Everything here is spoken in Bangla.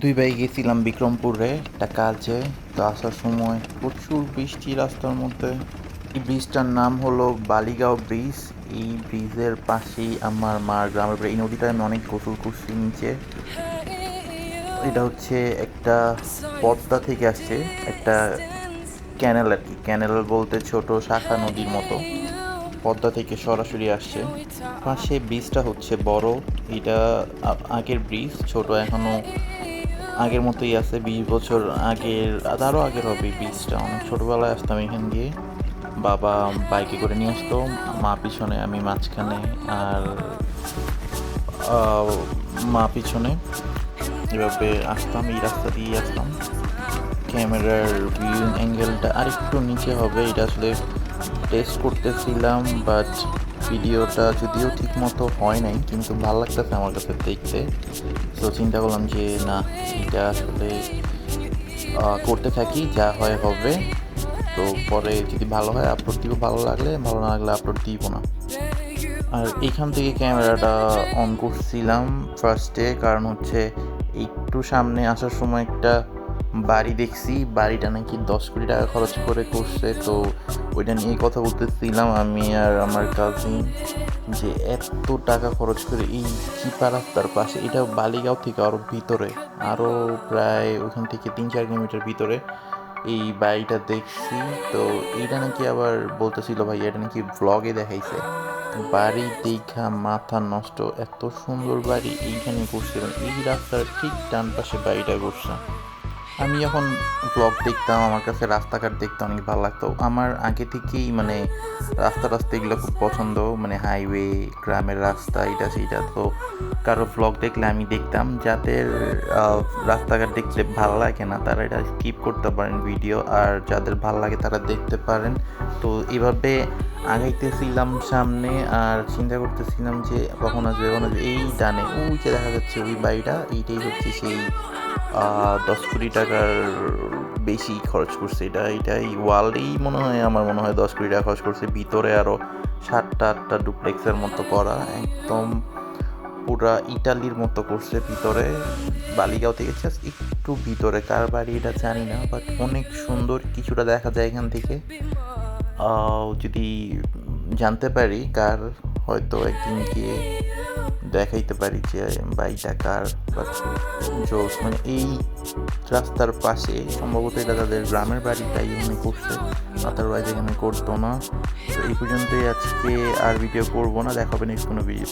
দুই ভাই গেছিলাম বিক্রমপুরে, একটা কাজে। তো আসার সময় প্রচুর বৃষ্টি রাস্তার মধ্যে। এই ব্রিজটার নাম হলো বালিগাঁও ব্রিজ। এই ব্রিজের পাশেই আমার মার গ্রামের এই নদীটায় আমি অনেক গোসল করছি নিচে। এটা হচ্ছে একটা পদ্মা থেকে আসছে, একটা ক্যানেল আর কি। ক্যানেল বলতে ছোট শাখা নদীর মতো। পদ্মা থেকে সরাসরি আসছে। পাশে ব্রিজটা হচ্ছে বড়। এটা আগের ব্রিজ, ছোট এখনও আগের মতোই আছে, বিশ বছর আগের আরও আগের হবে ব্রিজটা অনেক ছোটোবেলায় আসতাম এখান দিয়ে। বাবা বাইকে করে নিয়ে আসতো, মা পিছনে, আমি মাঝখানে, আর মা পিছনে। এভাবে আসতাম, এই রাস্তা দিয়ে আসতাম। ক্যামেরার ভিউ অ্যাঙ্গেলটা আরেকটু নিচে হবে, এটা আসলে টেস্ট করতেছিলাম বাট ভিডিওটা যদিও ঠিক মতো হয় নাই, কিন্তু ভালো লাগতেছে আমার কাছে দেখতে। তো চিন্তা করলাম যে, না, এটা আসলে করতে থাকি, যা হয় হবে। তো পরে যদি ভালো হয় আপলোড দিব। ভালো লাগলে, ভালো না লাগলে আপলোড দিব না। আর এখান থেকে ক্যামেরাটা অন করছিলাম ফার্স্টে কারণ হচ্ছে একটু সামনে আসার সময় একটা বাড়ি দেখছি, বাড়িটা নাকি দশ কোটি টাকা খরচ করে করছে, তো ওইটা নিয়ে কথা বলতেছিলাম আমি আর আমার কাজিন যে এত টাকা খরচ করে এই চিপা রাস্তার পাশে, এটা বালিগাঁও থেকে আরও ভিতরে আরও প্রায় ওখান থেকে তিন চার কিলোমিটার ভিতরে এই বাড়িটা দেখছি, তো এটা নাকি আবার বলতেছিল ভাই, এটা নাকি ব্লগে দেখাইছে। বাড়ি দেখা মাথা নষ্ট, এত সুন্দর বাড়ি এইখানে করছে এবং এই রাস্তার ঠিক ডান পাশে বাড়িটা করছে আমি যখন ব্লগ দেখতাম, আমার কাছে রাস্তাঘাট দেখতে অনেক ভালো লাগতো। আমার আগে থেকেই মানে রাস্তা রাস্তা এগুলো খুব পছন্দ মানে হাইওয়ে গ্রামের রাস্তা, এটা সেইটা তো কারও ব্লগ দেখলে আমি দেখতাম, যাদের রাস্তাঘাট দেখতে ভালো লাগে না, তারা এটা স্কিপ করতে পারেন ভিডিও আর যাদের ভালো লাগে তারা দেখতে পারেন। তো এভাবে আগাইতেছিলাম সামনে, আর চিন্তা করতেছিলাম যে কখন আসবে কখন আসবে এই ডানে, ওই যে দেখা যাচ্ছে ওই বাড়িটা, এইটাই হচ্ছে সেই দশ কোটি টাকার বেশি খরচ করছে। এটা, এটাই ওয়ালেই মনে হয়, আমার মনে হয় দশ কোটি টাকা খরচ করছে। ভিতরে আরও সাতটা আটটা ডুপ্লেক্সের মতো করা, একদম পুরা ইটালির মতো করছে ভিতরে। বালিগাঁও থেকে just একটু ভিতরে, কার বাড়ি এটা জানি না বাট অনেক সুন্দর কিছুটা দেখা যায় এখান থেকে। যদি জানতে পারি কার হয়তো একদিন গিয়ে দেখাইতে পারি যে বাই কার বা জোস মানে এই রাস্তার পাশে সম্ভবত এটা তাদের গ্রামের বাড়ি, তাই এখানে করছে। আদারওয়াইজ এখানে করতো না। তো এই পর্যন্তই আজকে আর ভিডিও করব না দেখাবেন নেক্সট কোনো ভিডিও